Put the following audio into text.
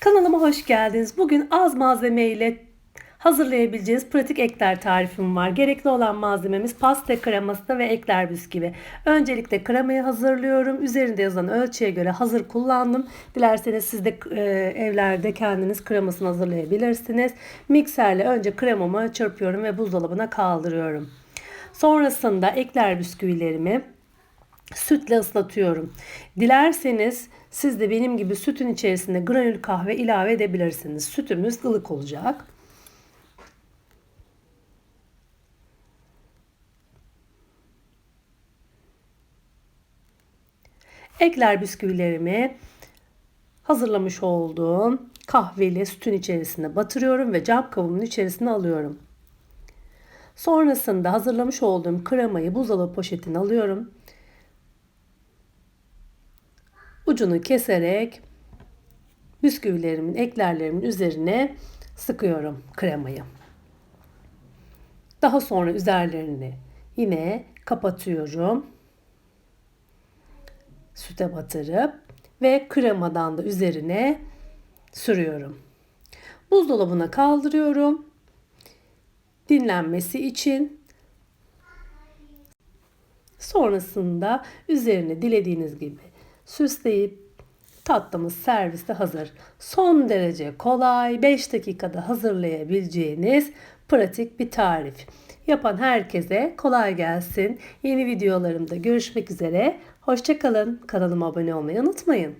Kanalıma hoş geldiniz. Bugün az malzeme ile hazırlayabileceğiniz pratik ekler tarifim var. Gerekli olan malzememiz pasta kreması ve ekler bisküvi. Öncelikle kremayı hazırlıyorum. Üzerinde yazan ölçüye göre hazır kullandım. Dilerseniz siz de e, evlerde kendiniz kremasını hazırlayabilirsiniz. Mikserle önce kremamı çırpıyorum ve buzdolabına kaldırıyorum. Sonrasında ekler bisküvilerimi sütle ıslatıyorum. Dilerseniz siz de benim gibi sütün içerisine granül kahve ilave edebilirsiniz. Sütümüz ılık olacak. Ekler bisküvilerimi hazırlamış olduğum kahveli sütün içerisine batırıyorum ve cam kabuğumun içerisine alıyorum. Sonrasında hazırlamış olduğum kremayı buzdolabı poşetine alıyorum. Ucunu keserek bisküvilerimin, eklerlerimin üzerine sıkıyorum kremayı. Daha sonra üzerlerini yine kapatıyorum. Süte batırıp ve kremadan da üzerine sürüyorum. Buzdolabına kaldırıyorum. Dinlenmesi için Sonrasında üzerine dilediğiniz gibi süsleyip tatlımız serviste hazır. Son derece kolay, 5 dakikada hazırlayabileceğiniz pratik bir tarif. Yapan herkese kolay gelsin. Yeni videolarımda görüşmek üzere. Hoşçakalın. Kanalıma abone olmayı unutmayın.